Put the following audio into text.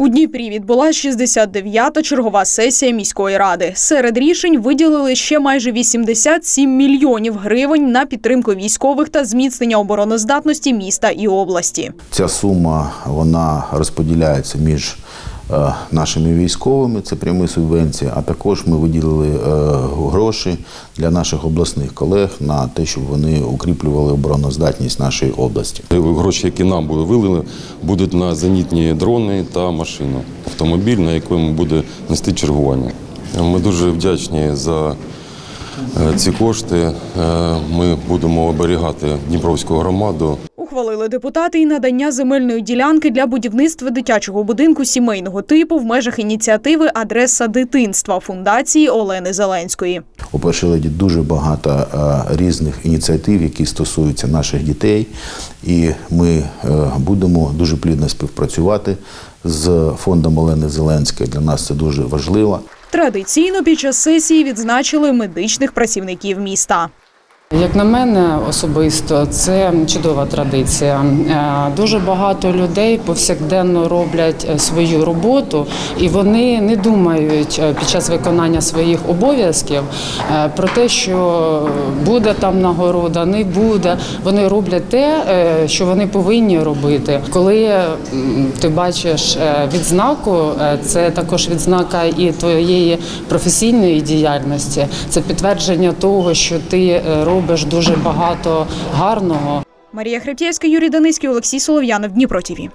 У Дніпрі відбулася 69-та чергова сесія міської ради. Серед рішень виділили ще майже 87 мільйонів гривень на підтримку військових та зміцнення обороноздатності міста і області. Ця сума вона розподіляється між нашими військовими, це прямі субвенції, а також ми виділили е, гроші для наших обласних колег на те, щоб вони укріплювали обороноздатність нашої області. Гроші, які нам були вилили, будуть на зенітні дрони та машину, автомобіль, на якому буде нести чергування. Ми дуже вдячні за е, ці кошти. Е, Ми будемо оберігати Дніпровську громаду. Ухвалили депутати і надання земельної ділянки для будівництва дитячого будинку сімейного типу в межах ініціативи Адреса дитинства фундації Олени Зеленської. У першій леді дуже багато е, різних ініціатив, які стосуються наших дітей, і ми е, будемо дуже плідно співпрацювати з фондом Олени Зеленської. Для нас це дуже важливо. Традиційно під час сесії відзначили медичних працівників міста. Як на мене особисто, це чудова традиція. Е, Дуже багато людей повсякденно роблять е, свою роботу, і вони не думають е, під час виконання своїх обов'язків про те, що буде там нагорода, не буде. Вони роблять те, що вони повинні робити. Коли ти бачиш відзнаку, це також відзнака і твоєї професійної діяльності. Це підтвердження того, що ти е, робиш дуже багато гарного. Марія Хребтєвська, Юрій Даниський, Олексій Солов'янов, Дніпро ТІВІ.